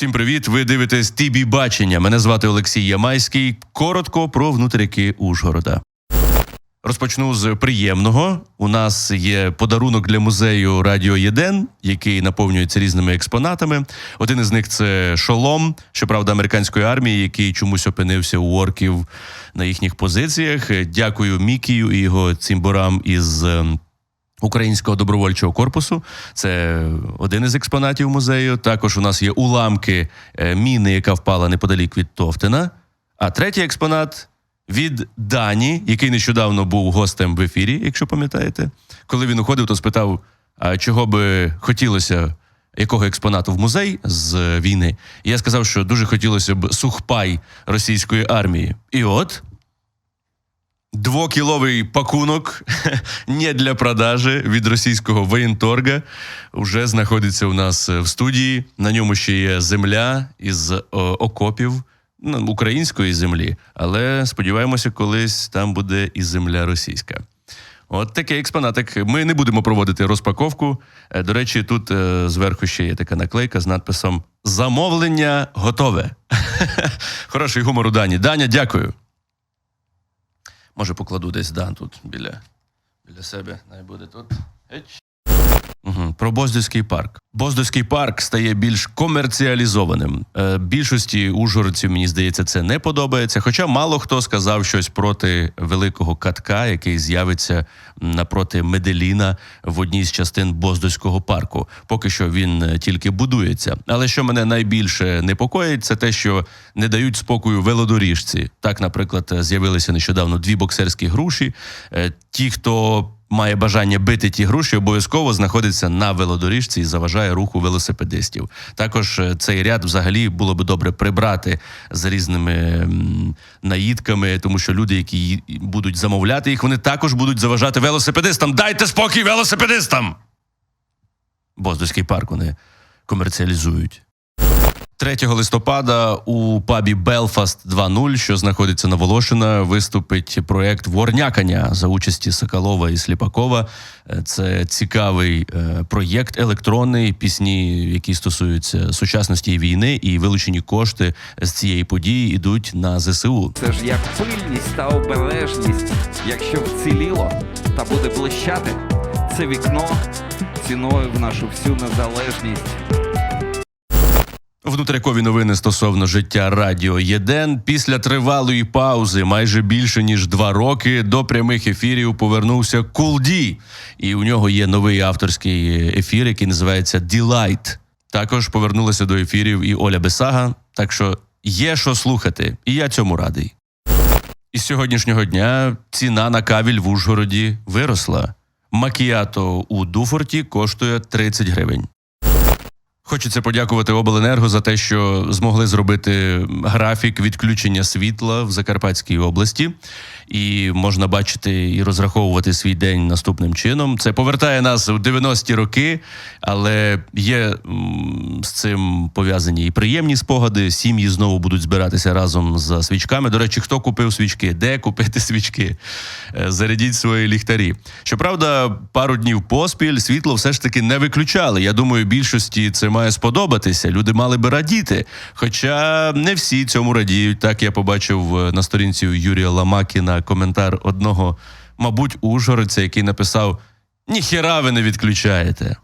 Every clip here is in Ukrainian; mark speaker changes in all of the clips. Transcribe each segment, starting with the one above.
Speaker 1: Всім привіт! Ви дивитесь ТІБІ Бачення. Мене звати Олексій Ямайський. Коротко про внутріки Ужгорода. Розпочну з приємного. У нас є подарунок для музею Радіо Єден, який наповнюється різними експонатами. Один із них це шолом, щоправда, американської армії, який чомусь опинився у орків на їхніх позиціях. Дякую Мікію і його цимборам із. Українського добровольчого корпусу це один із експонатів музею. Також у нас є уламки е, міни, яка впала неподалік від Товтина. А третій експонат від Дані, який нещодавно був гостем в ефірі, якщо пам'ятаєте. Коли він уходив, то спитав, а чого би хотілося, якого експонату в музей з війни. І я сказав, що дуже хотілося б сухпай російської армії. І от Двокіловий пакунок не для продажі від російського воєнторга вже знаходиться у нас в студії. На ньому ще є земля із о, окопів ну, української землі, але сподіваємося, колись там буде і земля російська. От такий експонатик. Ми не будемо проводити розпаковку. Е, До речі, тут е, зверху ще є така наклейка з надписом Замовлення готове. Хороший гумор у Дані. Даня, дякую. Може, покладу десь да, тут біля, біля себе. Най буде тут. Угу. Про Боздівський парк. Боздівський парк стає більш комерціалізованим. Е, більшості ужгородців, мені здається, це не подобається. Хоча мало хто сказав щось проти великого катка, який з'явиться напроти Меделіна в одній з частин Боздівського парку. Поки що він е, тільки будується. Але що мене найбільше непокоїть, це те, що не дають спокою велодоріжці. Так, наприклад, е, з'явилися нещодавно дві боксерські груші. Е, Ті, хто має бажання бити ті груші, обов'язково знаходиться на велодоріжці і заважає руху велосипедистів. Також е, цей ряд взагалі було би добре прибрати з різними наїдками, тому що люди, які будуть замовляти їх, вони також будуть заважати велосипедистам. Дайте спокій велосипедистам! Боздоський парк вони комерціалізують. 3 листопада у пабі Белфаст 2.0, що знаходиться на Волошина, виступить проект Ворнякання за участі Соколова і Сліпакова. Е, Це цікавий е, проєкт електронний, пісні, які стосуються сучасності війни, і вилучені кошти з цієї події йдуть на ЗСУ.
Speaker 2: Це ж як пильність та обережність. Якщо вціліло та буде блищати, це вікно ціною в нашу всю незалежність.
Speaker 1: Внутрякові новини стосовно життя Радіо Єден. Після тривалої паузи, майже більше ніж два роки, до прямих ефірів повернувся Кулді. І у нього є новий авторський ефір, який називається Delight. Також повернулася до ефірів і Оля Бесага. Так що є що слухати, і я цьому радий. Із сьогоднішнього дня ціна на кавіль в Ужгороді виросла. Макіато у Дуфорті коштує 30 гривень. Хочеться подякувати обленерго за те, що змогли зробити графік відключення світла в Закарпатській області, і можна бачити і розраховувати свій день наступним чином. Це повертає нас у 90-ті роки, але є з цим пов'язані і приємні спогади. Сім'ї знову будуть збиратися разом за свічками. До речі, хто купив свічки? Де купити свічки? Е, Зарядіть свої ліхтарі. Щоправда, пару днів поспіль світло все ж таки не виключали. Я думаю, більшості це має сподобатися. Люди мали би радіти. Хоча не всі цьому радіють. Так я побачив е, на сторінці Юрія Ламакіна коментар одного, мабуть, ужгородця, який написав: Ніхіра ви не відключаєте.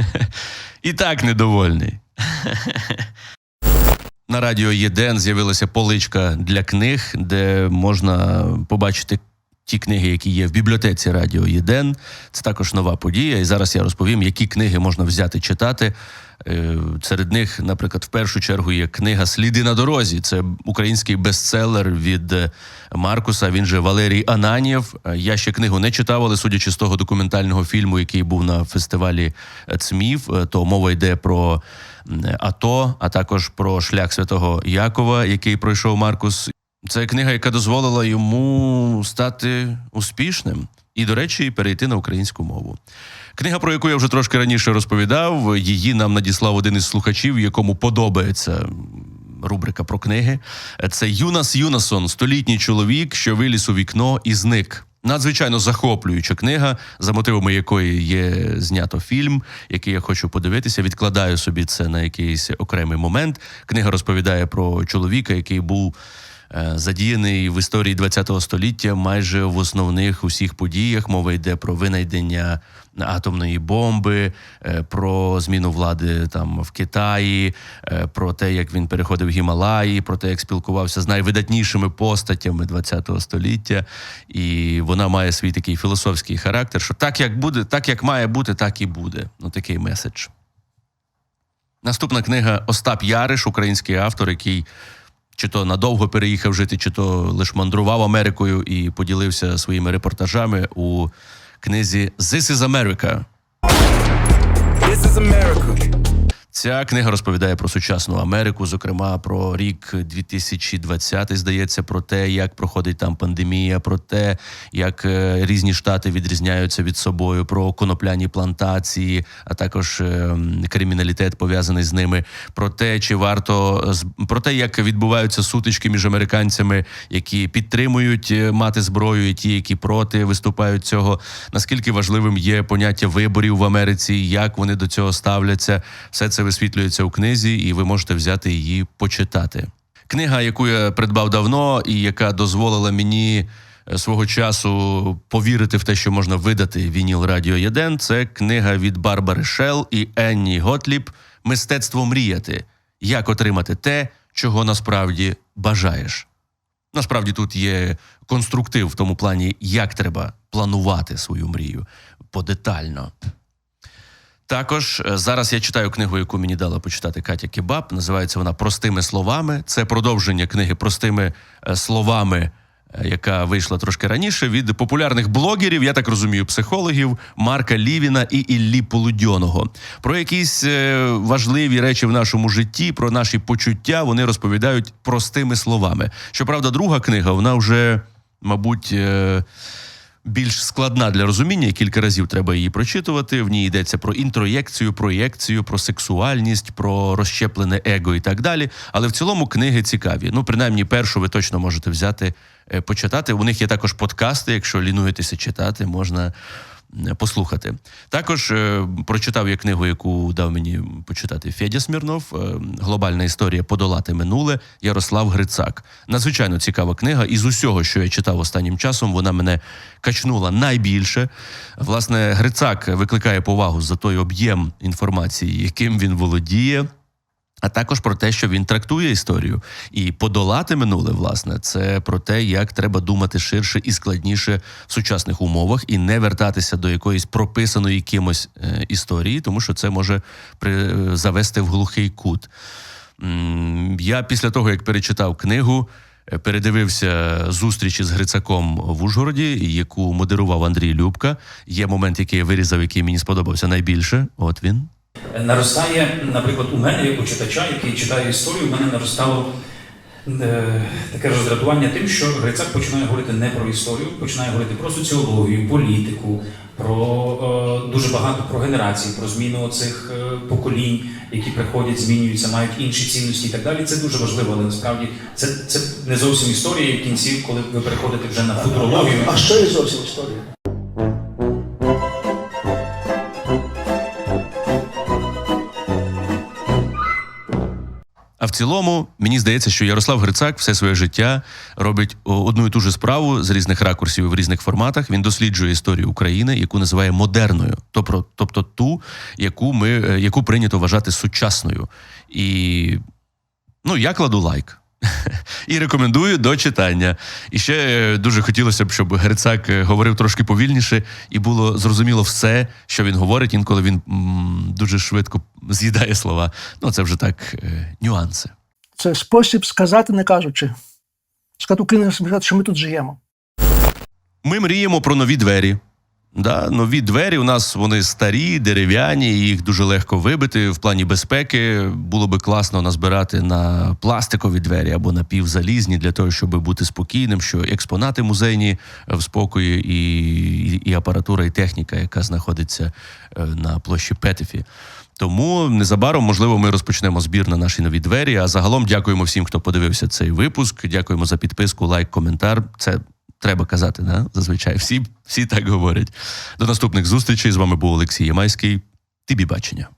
Speaker 1: І так недовольний. На радіо ЄДЕН з'явилася поличка для книг, де можна побачити ті книги, які є в бібліотеці Радіо ЄДЕН. Це також нова подія. І зараз я розповім, які книги можна взяти читати. Е, Серед них, наприклад, в першу чергу є книга Сліди на дорозі. Це український бестселер від е, Маркуса. Він же Валерій Ананєв. Е, Я ще книгу не читав, але судячи з того документального фільму, який був на фестивалі ЦМІВ, то мова йде про АТО, а також про шлях святого Якова, який пройшов Маркус. Це книга, яка дозволила йому стати успішним і, до речі, перейти на українську мову. Книга, про яку я вже трошки раніше розповідав, її нам надіслав один із слухачів, якому подобається рубрика про книги. Це Юнас Юнасон, столітній чоловік, що виліз у вікно і зник. Надзвичайно захоплююча книга, за мотивами якої є знято фільм, який я хочу подивитися. Відкладаю собі це на якийсь окремий момент. Книга розповідає про чоловіка, який був задіяний в історії ХХ століття майже в основних усіх подіях. Мова йде про винайдення атомної бомби, е, про зміну влади там в Китаї, е, про те, як він переходив Гімалаї, про те, як спілкувався з найвидатнішими постатями ХХ століття. І вона має свій такий філософський характер, що так як буде, так як має бути, так і буде. Ну такий меседж. Наступна книга Остап Яриш, український автор, який чи то надовго переїхав жити, чи то лише мандрував Америкою і поділився своїми репортажами у книзі This is America.
Speaker 3: This is America.
Speaker 1: Ця книга розповідає про сучасну Америку, зокрема про рік 2020, здається, про те, як проходить там пандемія, про те, як е, різні штати відрізняються від собою, про конопляні плантації, а також е, криміналітет пов'язаний з ними, про те, чи варто з- про те, як відбуваються сутички між американцями, які підтримують е, мати зброю, і ті, які проти виступають цього. Наскільки важливим є поняття виборів в Америці, як вони до цього ставляться, все це висвітлюється у книзі, і ви можете взяти її почитати. Книга, яку я придбав давно, і яка дозволила мені е, свого часу повірити в те, що можна видати вініл Радіо Єден, це книга від Барбари Шел і Енні Готліб Мистецтво мріяти. Як отримати те, чого насправді бажаєш. Насправді тут є конструктив в тому плані, як треба планувати свою мрію подетально. Також е, зараз я читаю книгу, яку мені дала почитати Катя Кебаб. Називається вона Простими словами. Це продовження книги Простими е, словами, е, яка вийшла трошки раніше від популярних блогерів, я так розумію, психологів Марка Лівіна і Іллі Полудьоного. Про якісь важливі речі в нашому житті, про наші почуття вони розповідають простими словами. Щоправда, друга книга, вона вже, мабуть. Більш складна для розуміння, кілька разів треба її прочитувати. В ній йдеться про інтроєкцію, проєкцію, про сексуальність, про розщеплене его і так далі. Але в цілому книги цікаві. Ну, принаймні, першу ви точно можете взяти, е, почитати. У них є також подкасти. Якщо лінуєтеся читати, можна. Послухати також е, прочитав я книгу, яку дав мені почитати Федя Смірнов. е, Глобальна історія подолати минуле Ярослав Грицак. Надзвичайно цікава книга. І з усього, що я читав останнім часом, вона мене качнула найбільше. Власне, Грицак викликає повагу за той об'єм інформації, яким він володіє. А також про те, що він трактує історію і подолати минуле, власне, це про те, як треба думати ширше і складніше в сучасних умовах, і не вертатися до якоїсь прописаної кимось е, історії, тому що це може е, завести в глухий кут. Я після того, як перечитав книгу, е, передивився зустрічі з Грицаком в Ужгороді, яку модерував Андрій Любка. Є момент, який я вирізав, який мені сподобався найбільше. От він.
Speaker 4: Наростає, наприклад, у мене, як у читача, який читає історію, у мене наростало е, таке роздратування тим, що Грицак починає говорити не про історію, починає говорити про соціологію, політику, про е, дуже багато про генерації, про зміну цих е, поколінь, які приходять, змінюються, мають інші цінності і так далі. Це дуже важливо, але насправді це, це не зовсім історія. І в кінці, коли ви переходите вже на футурологію.
Speaker 5: А що є зовсім історія?
Speaker 1: А в цілому, мені здається, що Ярослав Грицак все своє життя робить одну і ту ж справу з різних ракурсів і в різних форматах. Він досліджує історію України, яку називає модерною, тобто, тобто ту, яку ми е, яку прийнято вважати сучасною. І ну я кладу лайк. І рекомендую до читання. І ще е, дуже хотілося б, щоб Грицак е, говорив трошки повільніше, і було зрозуміло все, що він говорить. Інколи він м, дуже швидко з'їдає слова. Ну, це вже так, е, нюанси.
Speaker 5: Це спосіб сказати, не кажучи. Сказати Україні, що ми тут живемо.
Speaker 1: Ми мріємо про нові двері. Да, нові двері у нас вони старі, дерев'яні, їх дуже легко вибити. В плані безпеки було би класно назбирати на пластикові двері або на півзалізні для того, щоб бути спокійним, що експонати музейні в спокої, і, і, і апаратура, і техніка, яка знаходиться е, на площі Петефі. Тому незабаром, можливо, ми розпочнемо збір на наші нові двері. А загалом дякуємо всім, хто подивився цей випуск. Дякуємо за підписку, лайк, коментар. Це треба казати, да? зазвичай. Всі, всі так говорять. До наступних зустрічей. З вами був Олексій Ямайський. Тобі бачення.